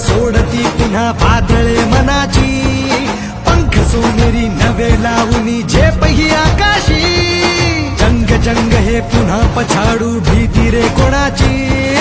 सोडती पुन्हा वादळे मनाची. पंख सोनेरी नवे लावणी झेपही आकाशी. जंग जंग हे पुन्हा पछाडू भीती रे कोणाची.